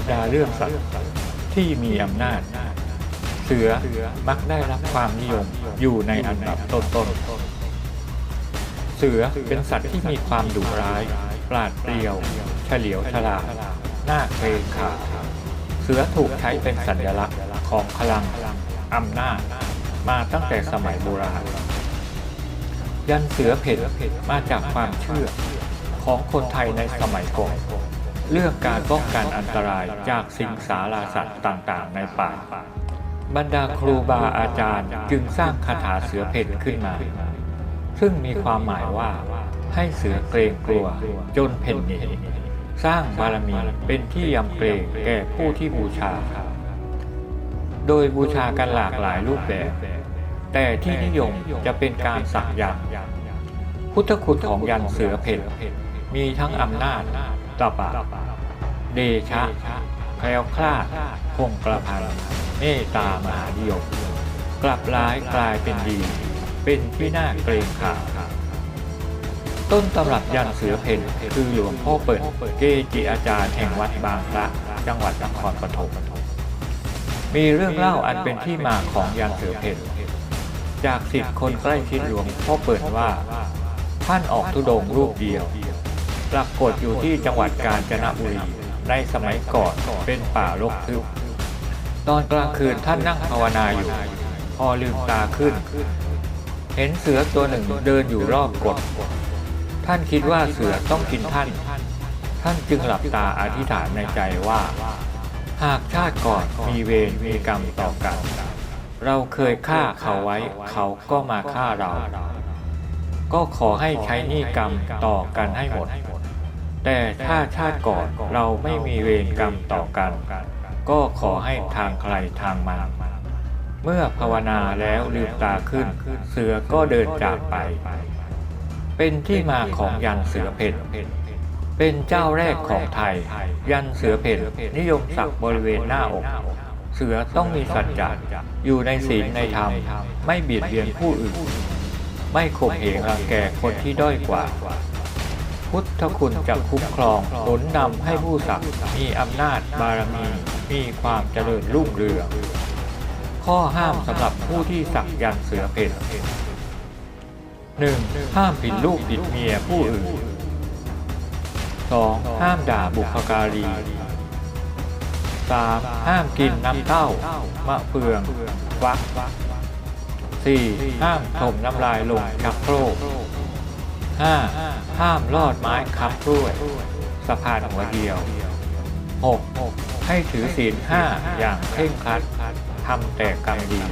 รรดาเรื่องสัตว์ที่มีอำนาจ เสือมักได้รับความนิยมอยู่ในอันดับต้นๆ เสือเป็นสัตว์ที่มีความดุร้าย ปราดเปรียว เฉลียวฉลาดน่าเกรงขามเสือถูกใช้เป็นสัญลักษณ์ของพลังอำนาจ มาตั้งแต่สมัยโบราณ ยันเสือเพ่นมาจากความเชื่อของคนไทยในสมัยก่อน เรื่องการป้องกันอันตรายจากสิงสาราสัตว์ต่างๆ ในป่า บรรดาครูบาอาจารย์จึงสร้างคาถาเสือเพ่นขึ้นมา ซึ่งมีความหมายว่าให้เสือเกรงกลัวจนเพ่นหนีสร้างบารมีเป็นที่ยำเกรงแก่ผู้ที่บูชา โดยบูชากันหลากหลายรูปแบบ แต่ที่นิยมจะเป็นการสักยันต์พุทธคุณของยันเสือเพ่นมีทั้งอำนาจ ตบะเดชะแคล้วคลาดคงกระพันเมตตามหานิยม กลับร้ายกลายเป็นดี เป็นที่น่าเกรงขามต้นตำรับยันเสือเพ่นคือหลวงพ่อเปิดเกจิอาจารย์แห่งวัดบางพระจังหวัดนครปฐมมีเรื่องเล่าอันเป็นที่มาของยันเสือเพ่นจากสิทธิคนใกล้ชิดหลวงพ่อเปิดว่า ท่านออกทุดงรูปเดียว ปรากฏอยู่ที่จังหวัดกาญจนบุรีในสมัยก่อนเป็นป่ารกทึบตอนกลางคืนท่านนั่งภาวนาอยู่ พอลืมตาขึ้น เห็นเสือตัวหนึ่งเดินอยู่รอบกฏท่านคิดว่าเสือต้องกินท่าน ท่านจึงหลับตาอธิษฐานในใจว่า หากชาติก่อนมีเวรมีกรรมต่อกัน เราเคยฆ่าเขาไว้เขาก็มาฆ่าเรา ก็ขอให้ใช้หนี้กรรมต่อกันให้หมด แต่ถ้าชาติก่อนเราไม่มีเวรกรรมต่อกัน ก็ขอให้ทางใครทางมันเมื่อภาวนาแล้วลืมตาขึ้น เสือก็เดินจากไป เป็นที่มาของยันเสือเพ่นเป็นเจ้าแรกของไทย ยันเสือเพ่นนิยมสักบริเวณหน้าอก เสือต้องมีสัจจะอยู่ในศีลในธรรม ไม่เบียดเบียนผู้อื่น ไม่ข่มเหงรังแกคนที่ด้อยกว่า พุทธคุณจะคุ้มครองหนุนนำให้ผู้สักดิ์มีอำนาจบารมี มีความเจริญรุ่งเรือง ข้อห้ามสำหรับผู้ที่สักยันเสือเพ่นหนึ่งห้ามผิดลูกผิดเมียผู้อื่น 2. ห้ามด่าบุพการี 3. ห้ามกินน้ำเต้ามะเฟืองวัก 4. ห้ามถมน้ำลายลงชักโครก 5. ห้ามลอดไม้คับด้วยสะพานหัวเดียว 6. ให้ถือศีลห้าอย่างเคร่งครัดทำแต่กรรมดี